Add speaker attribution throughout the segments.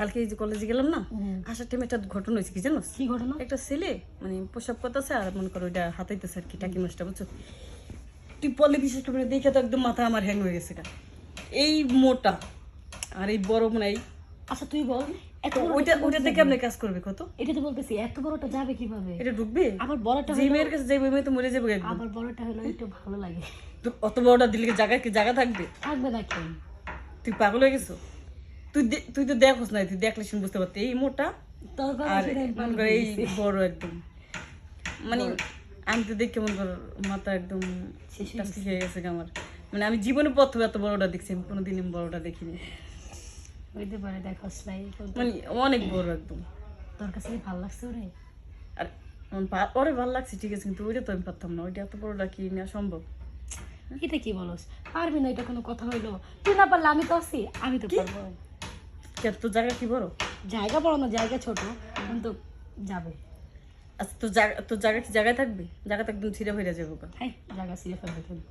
Speaker 1: কালকে যে কলেজে গেলাম না আসার টাইমে একটা ঘটনা হয়েছে কি জানো
Speaker 2: কি ঘটনা?
Speaker 1: একটা ছেলে মানে প্রসাব করতেছে আর মনে করো ওইটা হাতাইতেছে আর কি টাকি মাছটা বুঝছ? তুই পলে বিশেষ করে দেখে তো একদম মাথা আমার হ্যাং হয়ে গেছে এই মোটা আর এই বড় মানে
Speaker 2: আচ্ছা তুই বল এত
Speaker 1: ওইটা
Speaker 2: একটা
Speaker 1: ওইটাতে কাজ করবে কত?
Speaker 2: এটা তো বলতেছি এত বড়টা যাবে কীভাবে?
Speaker 1: এটা ঢুকবে?
Speaker 2: আবার বড়টা
Speaker 1: যে
Speaker 2: হলো
Speaker 1: মেয়ের কাছে যে মেয়ে তো মরে যাবে
Speaker 2: আবার বড়টা হলো একটু ভালো লাগে।
Speaker 1: তো অত বড়টা দিলে কি জায়গা কি জায়গা থাকবে?
Speaker 2: থাকবে না কেন?
Speaker 1: তুই পাগল হয়ে গেছো? তুই তুই তো দেখোস না তুই দেখলে শুন বুঝতে পারতি। এই মোটা আর মনে এই বড় একদম। মানে আমি তো দেখে মনে কর মাথা একদম
Speaker 2: হয়ে
Speaker 1: গেছে। আমার। মানে আমি জীবনে প্রথম এত বড়টা দেখছি আমি কোনোদিন বড়টা দেখিনি।
Speaker 2: হইতে পারে দেখোস
Speaker 1: মানে অনেক বড় একদম।
Speaker 2: তোর কাছে ভালো লাগছে ওরে?
Speaker 1: আর ওরে ভালো লাগছে ঠিক আছে কিন্তু ওইটা তো আমি পারতাম না ওইটা এত বড়টা কি নেওয়া সম্ভব?
Speaker 2: এটা কি বলস? পারবি না এটা কোনো কথা হইল। তুই না পারলে আমি তো আছি আমি তো পারব।
Speaker 1: তোর জায়গা কি বড়?
Speaker 2: জায়গা বড় না জায়গা ছোট। কিন্তু যাবে।
Speaker 1: আচ্ছা তোর জায়গা তোর জায়গা কি জায়গায় থাকবে? জায়গা তো একদম ছিঁড়ে যাব গা।
Speaker 2: হ্যাঁ জায়গা তুমি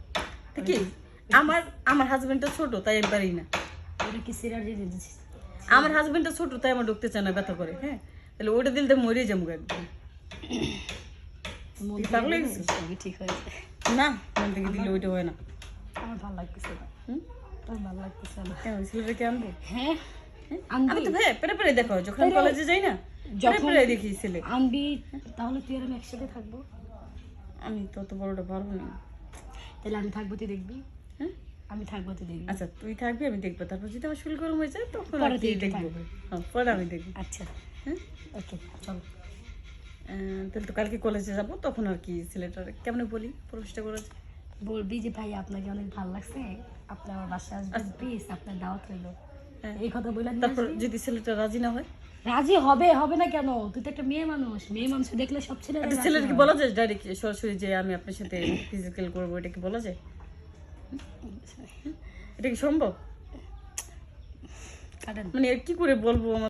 Speaker 1: কি? আমার আমার হাজবেন্ডটা ছোট তাই পারি না।
Speaker 2: এটা কি সিরার জিনিস?
Speaker 1: আমার হাজবেন্ডটা ছোট তাই আমার ঢুকতে চায় না ব্যথা করে হ্যাঁ? তাহলে ওইটা দিলে তো মরে যাব একদম। পাগল
Speaker 2: ঠিক হয়েছে
Speaker 1: না মন থেকে দিলে ওইটা হয় না।
Speaker 2: আমার ভালো লাগতেছে না।
Speaker 1: হুম?
Speaker 2: ভালো লাগতেছে না।
Speaker 1: কেন আনব?
Speaker 2: হ্যাঁ?
Speaker 1: আমি তো ভাই পেরে পেরে দেখো যখন কলেজে যাই না পেরে পেরে দেখি ছেলে।
Speaker 2: আনবি তাহলে তুই আর আমি একসাথে থাকব?
Speaker 1: আমি তো বড়টা পারব না
Speaker 2: তাহলে আমি থাকব তুই দেখবি?
Speaker 1: হ্যাঁ?
Speaker 2: আমি থাকব তুই দেখবি।
Speaker 1: আচ্ছা তুই থাকবি আমি দেখব। তারপর যদি আমার গরম হয়ে যায় তখন আর
Speaker 2: তুই একটু
Speaker 1: হ্যাঁ পরে আমি দেখব।
Speaker 2: আচ্ছা।
Speaker 1: হ্যাঁ?
Speaker 2: ওকে চলো।
Speaker 1: আহ, তাহলে তো কালকে কলেজে যাব তখন আর কি ছেলেটার কেমন বলি প্রবেশটা করা যায়
Speaker 2: বলবি যে ভাই আপনাকে অনেক ভালো লাগছে। আপনি আমার বাসায় আসবেন প্লিজ আপনার দাওয়াত
Speaker 1: হ্যাঁ।
Speaker 2: এই কথা বলে
Speaker 1: তারপর যদি ছেলেটা রাজি না হয়?
Speaker 2: রাজি হবে হবে না কেন? তুই তো একটা মেয়ে মানুষ। মেয়ে মানুষ দেখলে সব ছেলে
Speaker 1: ছেলের কি বলা যায় ডাইরেক্ট সরাসরি যে আমি আপনার সাথে ফিজিক্যাল করব এটা কি বলা যায়? এটা কি সম্ভব? মানে কি করে বলব আমার?